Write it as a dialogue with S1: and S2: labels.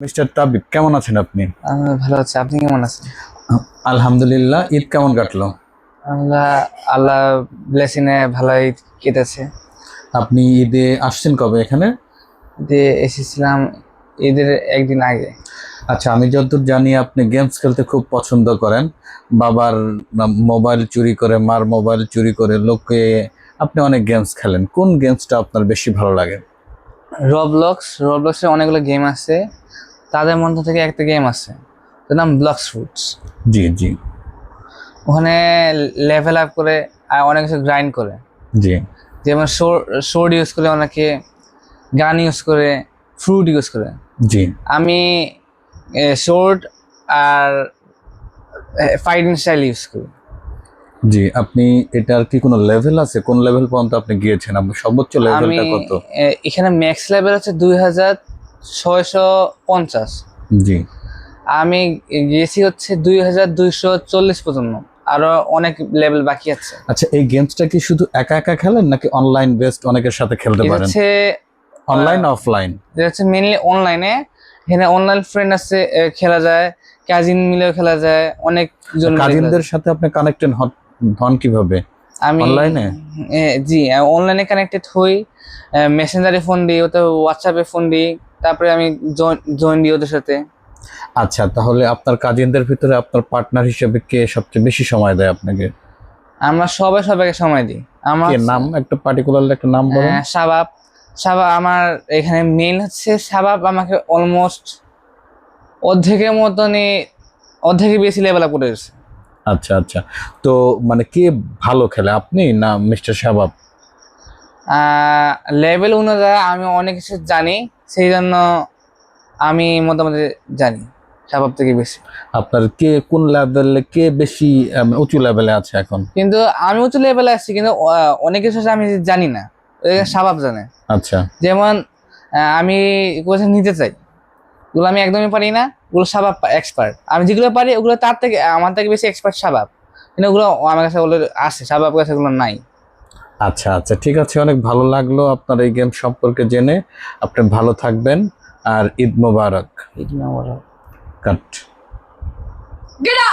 S1: Mister Tabib কেমন আছেন আপনি?
S2: আমি ভালো আছি। আপনি কেমন আছেন?
S1: আলহামদুলিল্লাহ ঈদ কেমন কাটলো?
S2: আমরা আল্লাহ ব্লেসিংয়ে ভালোই কেটেছে।
S1: আপনি ঈদে আসছেন কবে এখানে?
S2: দিয়ে এসেছিলাম ঈদের একদিন আগে।
S1: আচ্ছা আমি যতদূর জানি আপনি গেমস খেলতে খুব পছন্দ করেন। বাবার মোবাইল চুরি করে মার মোবাইল চুরি করে লোককে আপনি অনেক গেমস খেলেন। কোন গেমসটা আপনার বেশি ভালো লাগে?
S2: রবলক্স রবলক্সে অনেকগুলো গেম আছে। তাদের মধ্যে থেকে একটা গেম আছে। তার নাম ব্লক্স ফুডস
S1: জি জি।
S2: ওখানে লেভেল আপ করে আর অনেক কিছু গ্রাইন্ড করে।
S1: জি।
S2: যেমন শোর্ড ইউজ করে অনেকে গান ইউজ করে ফ্রুট ইউজ করে।
S1: জি।
S2: আমি শোর্ট আর ফাইটিং স্টাইল ইউজ করি।
S1: জি আপনি এটার কি কোনো লেভেল আছে? কোন লেভেল পর্যন্ত আপনি গিয়েছেন? আপনি সর্বোচ্চ লেভেলটা কত?
S2: এখানে ম্যাক্স লেভেল হচ্ছে দুই হাজার ছয়শো পঞ্চাশ।
S1: জি।
S2: আমি গিয়েছি হচ্ছে দুই হাজার দুইশো চল্লিশ পর্যন্ত। আরও অনেক লেভেল বাকি আছে।
S1: আচ্ছা এই গেমসটা কি শুধু একা একা খেলেন নাকি অনলাইন বেসড অনেকের সাথে খেলতে পারেন?
S2: হচ্ছে
S1: অনলাইন অফলাইন
S2: এটা হচ্ছে মেনলি অনলাইনে এখানে অনলাইন ফ্রেন্ড আছে খেলা যায় কাজিন মিলেও খেলা যায় অনেক জন
S1: কাজিনদের সাথে আপনি কানেক্টেড হন কীভাবে?
S2: আমি
S1: অনলাইনে
S2: জি অনলাইনে কানেক্টেড হই মেসেঞ্জারে ফোন দিই ওতে হোয়াটসঅ্যাপে ফোন দিই। তারপরে আমি জয়েন দিই ওদের সাথে।
S1: আচ্ছা তাহলে আপনার কাজিনদের ভিতরে আপনার পার্টনার হিসেবে কে সবচেয়ে বেশি সময় দেয় আপনাকে?
S2: আমরা সবাই সবাইকে সময় দিই। আমার
S1: নাম? একটা পার্টিকুলার একটা নাম বলেন।
S2: আহ, শাবাব। শাবাব আমার এখানে মেন হচ্ছে শাবাব আমাকে অলমোস্ট অর্ধেকের মতনই অর্ধেকের বেশি লেভেল আপ করে
S1: আচ্ছা আচ্ছা। তো মানে কে ভালো খেলে আপনি না মিস্টার শাবাব?
S2: লেভেল অনুযায়ী আমি অনেক কিছু জানি। সেই জন্য আমি মোটামুটি জানি শাবাব থেকে বেশি।
S1: আপনার কে কোন লেভেলে কে বেশি উঁচু লেভেলে আছে এখন?
S2: কিন্তু আমি উঁচু লেভেলে আছি কিন্তু অনেক কিছু আমি জানি না। শাবাব জানে।
S1: আচ্ছা।
S2: যেমন আমি কোথাও নিতে চাই। ওগুলো আমি একদমই পারি না ওগুলো সাবাব এক্সপার্ট আমি যেগুলো পারি ওগুলো তার থেকে আমার থেকে বেশি এক্সপার্ট সাবাব কিন্তু ওগুলো আমার কাছে ওগুলো আছে সাবাব কাছে ওগুলো নাই।
S1: আচ্ছা আচ্ছা ঠিক আছে অনেক ভালো লাগল আপনার এই গেম সম্পর্কে জেনে। আপনি ভালো থাকবেন আর ঈদ মোবারক।
S2: ঈদ মোবারক।
S1: কাট।